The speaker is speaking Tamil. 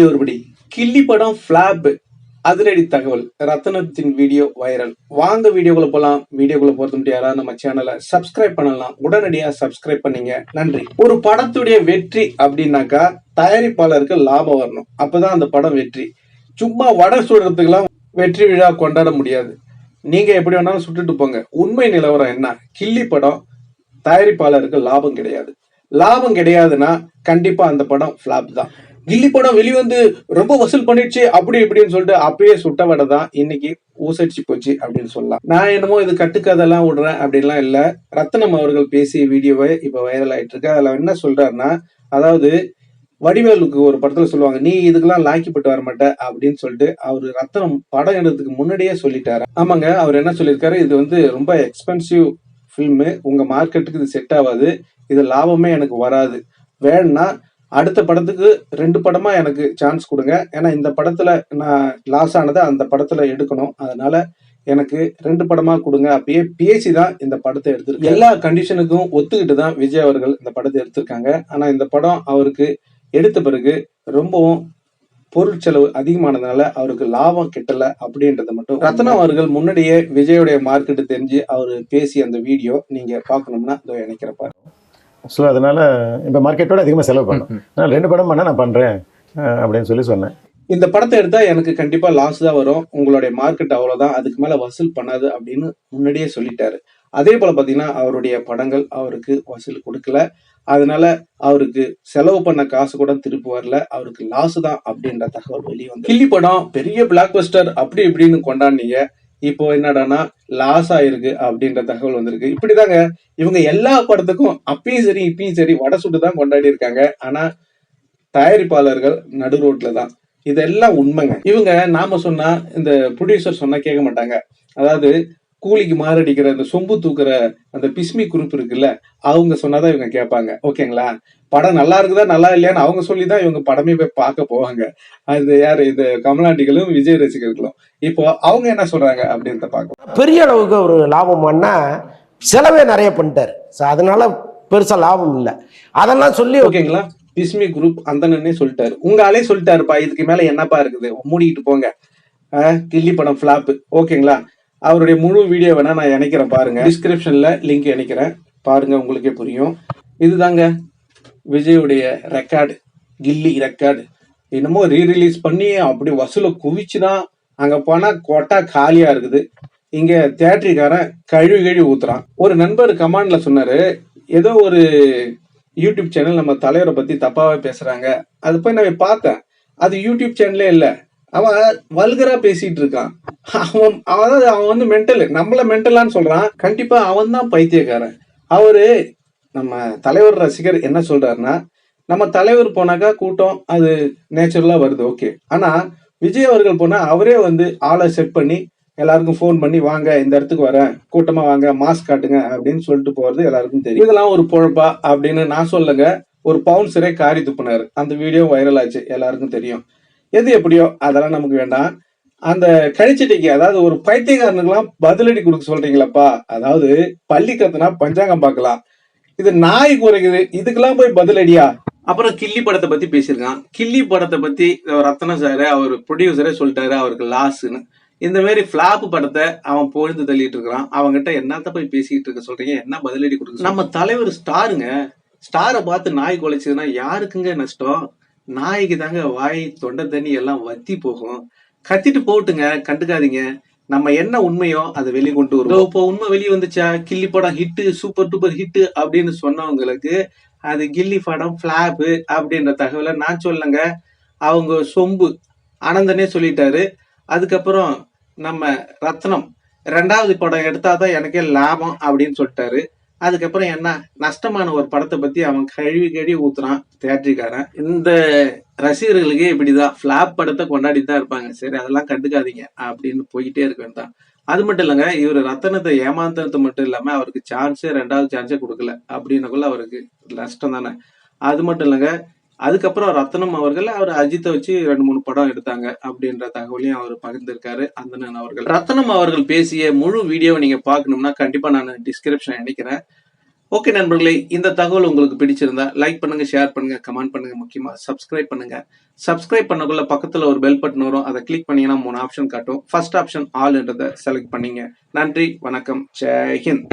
வீடியோ ஒருபடி கில்லி படம் ஃபிளாப் அதிரடி தகவல். ரத்தனத்தின் வீடியோ வைரல். வாங்க வீடியோக்குள்ள போலாம். வீடியோக்குள்ள போறது மட்டும் யாராவது நம்ம சேனலை சப்ஸ்கிரைப் பண்ணலாம். உடனடியா சப்ஸ்கிரைப் பண்ணீங்க. நன்றி. ஒரு படத்துடைய வெற்றி அப்படின்னாக்கா தயாரிப்பாளருக்கு லாபம் வரணும். அப்பதான் அந்த படம் வெற்றி. சும்மா வடை சுடுறதுக்கெல்லாம் வெற்றி விழா கொண்டாட முடியாது. நீங்க எப்படி வேணாலும் சுட்டுட்டு போங்க. உண்மை நிலவரம் என்ன? கில்லி படம் தயாரிப்பாளருக்கு லாபம் கிடையாது. லாபம் கிடையாதுன்னா கண்டிப்பா அந்த படம் ஃபிளாப் தான். கில்லி படம் வெளிவந்து ரொம்ப வசூல் பண்ணிடுச்சு அப்படி இப்படின்னு சொல்லிட்டு அப்பயே சுட்ட வடை தான். இன்னைக்கு ஊசடிச்சு போச்சு அப்படின்னு சொல்லலாம். நான் என்னமோ இது கட்டுக்கதெல்லாம் விடுறேன் அப்படின்லாம் இல்லை. ரத்னம் அவர்கள் பேசிய வீடியோவை இப்ப வைரல் ஆயிட்டு இருக்கு. அதுல என்ன சொல்றாருன்னா அதாவது வடிவேலுக்கு ஒரு படத்துல சொல்லுவாங்க நீ இதுக்கெல்லாம் லாக்கிப்பட்டு வர மாட்ட அப்படின்னு சொல்லிட்டு அவர் ரத்தனம் படம் எடுக்கிறதுக்கு முன்னாடியே சொல்லிட்டாரு. ஆமாங்க அவர் என்ன சொல்லியிருக்காரு? இது வந்து ரொம்ப எக்ஸ்பென்சிவ் ஃபில்மு உங்க மார்க்கெட்டுக்கு இது செட் ஆகாது. இது லாபமே எனக்கு வராது. வேணும்னா அடுத்த படத்துக்கு ரெண்டு படமா எனக்கு சான்ஸ் கொடுங்க. ஏன்னா இந்த படத்துல நான் லாஸ் ஆனதை அந்த படத்துல எடுக்கணும். அதனால எனக்கு ரெண்டு படமா கொடுங்க. அப்படியே பேசி தான் இந்த படத்தை எடுத்திருக்கு. எல்லா கண்டிஷனுக்கும் ஒத்துக்கிட்டு தான் விஜய் அவர்கள் இந்த படத்தை எடுத்திருக்காங்க. ஆனா இந்த படம் அவருக்கு எடுத்த பிறகு ரொம்பவும் பொருட்செலவு அதிகமானதுனால அவருக்கு லாபம் கிட்டல அப்படின்றத மட்டும். ரத்னா அவர்கள் முன்னாடியே விஜயோடைய மார்க்கெட்டு தெரிஞ்சு அவர் பேசிய அந்த வீடியோ நீங்க பார்க்கணும்னா இதோ இணைக்கிறப்பாரு ஸோ அதனால இப்போ மார்க்கெட்டோட அதிகமாக செலவு பண்ணும். நான் ரெண்டு படம் பண்ணால் நான் பண்ணுறேன் அப்படின்னு சொல்லி சொன்னேன். இந்த படத்தை எடுத்தா எனக்கு கண்டிப்பா லாஸ் தான் வரும். உங்களுடைய மார்க்கெட் அவ்வளவுதான். அதுக்கு மேல வசூல் பண்ணாது அப்படின்னு முன்னாடியே சொல்லிட்டாரு. அதே போல பாத்தீங்கன்னா அவருடைய படங்கள் அவருக்கு வசூல் கொடுக்கல. அதனால அவருக்கு செலவு பண்ண காசு கூட திருப்பி வரல. அவருக்கு லாஸ் தான் அப்படின்ற தகவல் வெளியே வந்து கில்லி படம் பெரிய பிளாக் பஸ்டர் அப்படி இப்படின்னு கொண்டாடினீங்க. இப்போ என்னடான்னா லாஸ் ஆயிருக்கு அப்படின்ற தகவல் வந்திருக்கு. இப்படிதாங்க இவங்க எல்லா படத்துக்கும் அப்பயும் சரி இப்பயும் சரி வடை சுட்டு தான் கொண்டாடி இருக்காங்க. ஆனா தயாரிப்பாளர்கள் நடு ரோட்ல தான். இதெல்லாம் உண்மைங்க. இவங்க நாம சொன்னா இந்த ப்ரொடியூசர் சொன்னா கேட்க மாட்டாங்க. அதாவது கூலிக்கு மாரடிக்கிற இந்த சொம்பு தூக்குற அந்த பிஸ்மி குரூப் இருக்குல்ல அவங்க சொன்னாதான் இவங்க கேட்பாங்க. ஓகேங்களா? படம் நல்லா இருக்குதா நல்லா இல்லையான்னு அவங்க சொல்லி தான் இவங்க படமே போய் பார்க்க போவாங்க. அது யாரு? இது கமலாண்டிகளும் விஜய் ரசிகர்களும். இப்போ அவங்க என்ன சொல்றாங்க அப்படின்றத பார்க்கலாம். பெரிய அளவுக்கு ஒரு லாபம் பண்ணா செலவே நிறைய பண்ணிட்டாரு. ஸோ அதனால பெருசா லாபம் இல்லை. அதெல்லாம் சொல்லி ஓகேங்களா? பிஸ்மி குரூப் அந்த சொல்லிட்டாரு. உங்க ஆளே சொல்லிட்டாருப்பா. இதுக்கு மேல என்னப்பா இருக்குது? மூடிக்கிட்டு போங்க. கில்லி படம் ஃபிளாப் ஓகேங்களா? அவருடைய முழு வீடியோ வேணா நான் இணைக்கிறேன் பாருங்க. டிஸ்கிரிப்ஷன்ல லிங்க் இணைக்கிறேன். பாருங்க உங்களுக்கே புரியும். இதுதாங்க விஜயுடைய ரெக்கார்டு கில்லி ரெக்கார்டு என்னமோ ரீ ரிலீஸ் பண்ணி அப்படி வசூலை குவிச்சுதான் அங்கே போனால் கொட்டா காலியாக இருக்குது. இங்கே தேட்டரிக்காரன் கழுவி கழுவி ஊத்துறான். ஒரு நண்பர் கமாண்டில் சொன்னார் ஏதோ ஒரு யூடியூப் சேனல் நம்ம தலைவரை பற்றி தப்பாகவே பேசுகிறாங்க அது போய் நான் பார்த்தேன். அது யூடியூப் சேனலே இல்லை. அவன் வல்கரா பேசிட்டு இருக்கான் அவன் அதாவது அவன் வந்து மென்டல் நம்மள மென்டலான்னு சொல்றான். கண்டிப்பா அவன் தான் பைத்தியக்காரன். அவரு நம்ம தலைவர் ரசிகர் என்ன சொல்றாருன்னா நம்ம தலைவர் போனாக்கா கூட்டம் அது நேச்சுரலா வருது ஓகே ஆனா விஜய் அவர்கள் போனா அவரே வந்து ஆளை செட் பண்ணி எல்லாருக்கும் ஃபோன் பண்ணி வாங்க இந்த இடத்துக்கு வரேன். கூட்டமா வாங்க மாஸ்க் காட்டுங்க அப்படின்னு சொல்லிட்டு போறது எல்லாருக்கும் தெரியும். இதெல்லாம் ஒரு பொழப்பா அப்படின்னு நான் சொல்லுங்க ஒரு பவுன்சரே காரி துப்புனாரு. அந்த வீடியோ வைரல் ஆச்சு எல்லாருக்கும் தெரியும். எது எப்படியோ அதெல்லாம் நமக்கு வேண்டாம். அந்த கழிச்சட்டைக்கு அதாவது ஒரு பைத்தியக்காரனுக்கெல்லாம் பதிலடி கொடுக்க சொல்றீங்களப்பா? அதாவது பள்ளி கத்துனா பஞ்சாங்கம் பார்க்கலாம். இது நாய் குறைக்குது இதுக்கெல்லாம் போய் பதிலடியா? அப்புறம் கில்லி படத்தை பத்தி பேசியிருக்கான். கில்லி படத்தை பத்தி ரத்ன சார் அவர் ப்ரொடியூசரே சொல்லிட்டாரு அவருக்கு லாஸ்ன்னு இந்த மாதிரி ஃபிளாப் படத்தை அவன் பொழுது தள்ளிட்டு இருக்கிறான். அவன்கிட்ட என்னத்த போய் பேசிட்டு இருக்க சொல்றீங்க? என்ன பதிலடி கொடுக்க நம்ம தலைவர் ஸ்டாருங்க. ஸ்டாரை பார்த்து நாய் குலைச்சதுன்னா யாருக்குங்க நஷ்டம்? நாய்க்கு தாங்க வாய் தொண்டை தண்ணி எல்லாம் வத்தி போகும். கத்திட்டு போட்டுங்க கண்டுக்காதீங்க. நம்ம என்ன உண்மையோ அதை வெளியே கொண்டு வருவோம். இப்போ உண்மை வெளியே வந்துச்சா? கில்லி படம் ஹிட்டு சூப்பர் டூப்பர் ஹிட்டு அப்படின்னு சொன்னவங்களுக்கு அது கில்லி படம் ஃபிளாப்பு அப்படின்ற தகவலை நான் சொல்லுங்க அவங்க சொம்பு ஆனந்தனே சொல்லிட்டாரு. அதுக்கப்புறம் நம்ம ரத்னம் ரெண்டாவது படம் எடுத்தாதான் எனக்கே லாபம் அப்படின்னு சொல்லிட்டாரு. அதுக்கப்புறம் என்ன? நஷ்டமான ஒரு படத்தை பத்தி அவன் கழுவி கழுவி ஊத்துறான் தேட்டரிக்காரன் இந்த ரசிகர்களுக்கே இப்படிதான். ஃபிளாப் படத்தை கொண்டாடி தான் இருப்பாங்க. சரி அதெல்லாம் கண்டுக்காதீங்க. அப்படின்னு போயிட்டே இருக்க வேண்டாம் அது மட்டும் இல்லைங்க இவர் ரத்தனத்தை ஏமாந்தனத்தை மட்டும் இல்லாம அவருக்கு சான்ஸே ரெண்டாவது சான்ஸே கொடுக்கல. அப்படின்னக்குள்ள அவருக்கு நஷ்டம் தானே. அது மட்டும் இல்லைங்க அதுக்கப்புறம் ரத்னம் அவர்கள் அவர் அஜித்தை வச்சு ரெண்டு மூணு படம் எடுத்தாங்க அப்படின்ற தகவலையும் அவர் பகிர்ந்திருக்காரு அந்தனன் அவர்கள். ரத்னம் அவர்கள் பேசிய முழு வீடியோவை நீங்க பார்க்கணும்னா கண்டிப்பா நான் டிஸ்கிரிப்ஷன் நினைக்கிறேன் ஓகே நண்பர்களே இந்த தகவல் உங்களுக்கு பிடிச்சிருந்தா லைக் பண்ணுங்க ஷேர் பண்ணுங்க கமெண்ட் பண்ணுங்க முக்கியமா சப்ஸ்கிரைப் பண்ணுங்க. சப்ஸ்கிரைப் பண்ணக்குள்ள பக்கத்துல ஒரு பெல் பட்டன் வரும். அதை கிளிக் பண்ணீங்கன்னா மூணு ஆப்ஷன் காட்டும். ஃபர்ஸ்ட் ஆப்ஷன் ஆல்ன்றதை செலக்ட் பண்ணீங்க. நன்றி வணக்கம் ஜெய்ஹிந்த்